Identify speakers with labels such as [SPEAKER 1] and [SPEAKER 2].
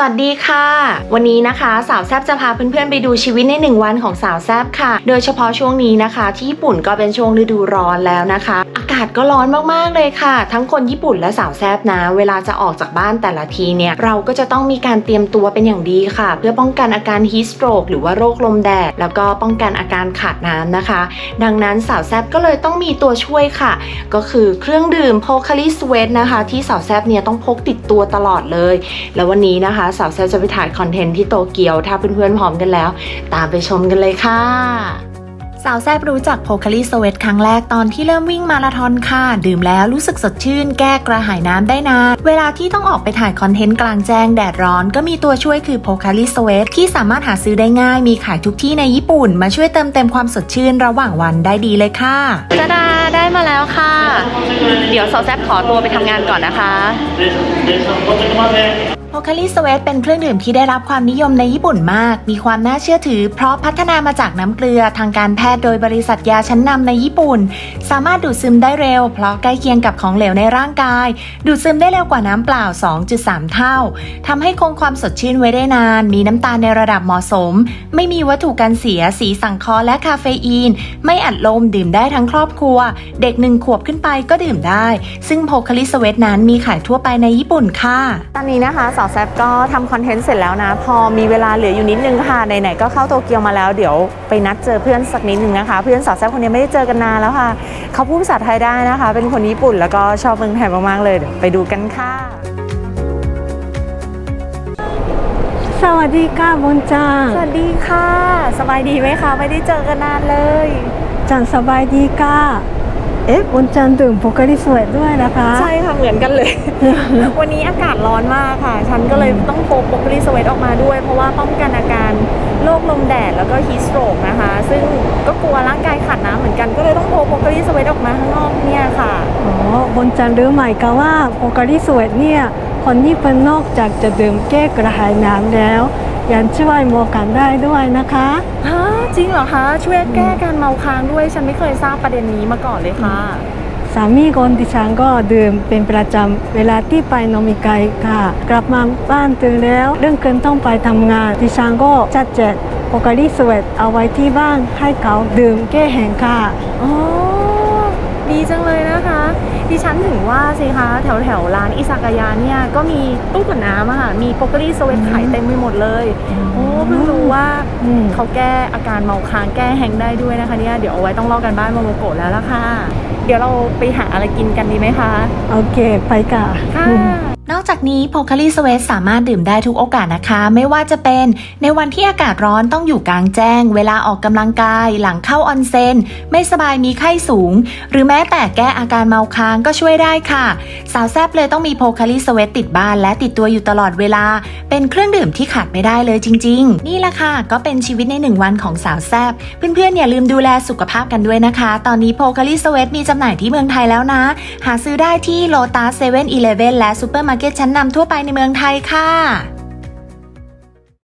[SPEAKER 1] สวัสดีค่ะ วันนี้นะคะสาวแซบจะพาเพื่อนๆไปดูชีวิตในหนึ่งวันของสาวแซบค่ะ โดยเฉพาะช่วงนี้นะคะ ที่ญี่ปุ่นก็เป็นช่วงฤดูร้อนแล้วนะคะ อากาศก็ร้อนมากๆเลยค่ะ ทั้งคนญี่ปุ่นและสาวแซบนะ เวลาจะออกจากบ้านแต่ละทีเนี่ย เราก็จะต้องมีการเตรียมตัวเป็นอย่างดีค่ะ เพื่อป้องกันอาการฮีสโตรกหรือว่าโรคลมแดด แล้วก็ป้องกันอาการขาดน้ำนะคะ ดังนั้นสาวแซบก็เลยต้องมีตัวช่วยค่ะ ก็คือเครื่องดื่มโพคาลิสเวทนะคะ ที่สาวแซบเนี่ยต้องพกติดตัวตลอดเลย แล้ววันนี้นะคะสาวแซวจะไปถ่ายคอนเทนต์ที่โตเกียว ถ้าเพื่อนๆพร้อมกันแล้ว ตามไปชมกันเลยค่ะสาวแซบรู้จักโพคาลิสเวทครั้งแรกตอนที่เริ่มวิ่งมาราธอนค่ะ ดื่มแล้วรู้สึกสดชื่น แก้กระหายน้ำได้นาน เวลาที่ต้องออกไปถ่ายคอนเทนต์กลางแจ้งแดดร้อนก็มีตัวช่วยคือโพคาลิสเวทที่สามารถหาซื้อได้ง่าย มีขายทุกที่ในญี่ปุ่น มาช่วยเติมเต็มความสดชื่นระหว่างวันได้ดีเลยค่ะจดาได้มาแล้วค่ะ เดี๋ยวสาวแซบขอตัวไปทำงานก่อนนะคะ โพคาลิสเวทเป็นเครื่องดื่มที่ได้รับความนิยมในญี่ปุ่นมาก มีความน่าเชื่อถือ เพราะพัฒนามาจากน้ำเกลือทางการแพทย์โดยบริษัทยาชั้นนำในญี่ปุ่น สามารถดูดซึมได้เร็ว เพราะใกล้เคียงกับของเหลวในร่างกาย ดูดซึมได้เร็วกว่าน้ำเปล่า 2.3 เท่าทำให้คงความสดชื่นไว้ได้นาน มีน้ำตาลในระดับเหมาะสม ไม่มีวัตถุกันเสีย สีสังเคราะห์และคาเฟอีน ไม่อัดลมดื่มได้ทั้งครอบครัว เด็กหนึ่งขวบขึ้นไปก็ดื่มได้ ซึ่งโพคาลิสเวทนั้นมีขายทั่วไปในญี่ปุ่นค่ะ ตอนนี้นะคะสาวแซบก็ทำคอนเทนต์เสร็จแล้วนะ พอมีเวลาเหลืออยู่นิดนึงค่ะไหนๆก็เข้าโตเกียวมาแล้วเดี๋ยวไปนัดเจอเพื่อนสักนิดนึงนะคะ เพื่อนสาวแซบคนนี้ไม่ได้เจอกันนานแล้วค่ะ เขาพูดภาษาไทยได้นะคะ เป็นคนญี่ปุ่นแล้วก็ชอบเมืองไทยมากๆเลยเดี๋ยวไปดูกันค่ะ
[SPEAKER 2] สวัสดีค่ะบนจาง
[SPEAKER 1] สวัสดีค่ะ สบายดีไหมคะไม่ได้เจอกันนานเลย
[SPEAKER 2] จันสบายดีค่ะ เอ๊ะบนจันดื่มโพคาริสเวทด้วยนะคะ
[SPEAKER 1] ใช่ค่ะเหมือนกันเลย วันนี้อากาศร้อนมากค่ะ ฉันก็เลยต้องพกโปกลีสเวตออกมาด้วย เพราะว่าป้องกันอาการโรคลมแดดแล้วก็ฮีสโตรกนะคะ ซึ่งก็กลัวร่างกายขาดน้ำเหมือนกันก็เลยต้องพกโปกลีสเวตออกมาข้างนอกเนี่ยค่ะ
[SPEAKER 2] อ๋อบนจันรู้ไหมคะว่าโพคาริสเวทเนี่ยคนญี่ปุ่นนอกจากจะดื่มแก้กระหายน้ำแล้ว ยังช่วยโมกันได้ด้วยนะคะ
[SPEAKER 1] ฮะจริงเหรอคะ ช่วยแก้การเมาค้างด้วย ฉันไม่เคยทราบประเด็นนี้มาก่อนเลยค่ะ
[SPEAKER 2] สามีคนดิฉันก็ดื่มเป็นประจำเวลาที่ไปนมิไกค่ะ กลับมาบ้านตื่นแล้ว เรื่องเกินต้องไปทำงาน ดิฉันก็จัดแจกโพคาริสเวทเอาไว้ที่บ้านให้เขาดื่มแก้แห้งค่ะ
[SPEAKER 1] อ๋อดีจังเลยนะคะ ดิฉันถึงว่าสิคะแถวแถวๆร้านอิซากายะเนี่ยก็มีตู้กดน้ำอะค่ะมีโปกลีสเวตขายเต็มไปหมดเลยโอ้เพิ่งรู้ว่า
[SPEAKER 2] อืม
[SPEAKER 1] เขาแก้อาการเมาค้างแก้แฮงได้ด้วยนะคะเนี่ยเดี๋ยวเอาไว้ต้องลอกกันบ้านโมโมโกะแล้วล่ะค่ะ เดี๋ยวเราไปหาอะไรกินกันดีไหมคะ
[SPEAKER 2] โอเค ไปค่ะ
[SPEAKER 1] ค่ะ นอกจากนี้โพคาลิสเวสสามารถดื่มได้ทุกโอกาสนะคะ ไม่ว่าจะเป็นในวันที่อากาศร้อนต้องอยู่กลางแจ้ง เวลาออกกำลังกาย หลังเข้าออนเซนไม่สบายมีไข้สูง หรือแม้แต่แก้อาการเมาค้างก็ช่วยได้ค่ะ สาวแซบเลยต้องมีโพคาลิสเวตติดบ้านและติดตัวอยู่ตลอดเวลา เป็นเครื่องดื่มที่ขาดไม่ได้เลยจริง ๆ นี่แหละค่ะ ก็เป็นชีวิตในหนึ่งวันของสาวแซบเพื่อนๆอย่าลืมดูแลสุขภาพกันด้วยนะคะ ตอนนี้โพคาลิสเวตมีจำหน่ายที่เมืองไทยแล้วนะ หาซื้อได้ที่โลตัสเซเว่นอีเลฟเว่นและซูเปอร์มาร์เก็ตชั้นนำทั่วไปในเมืองไทยค่ะ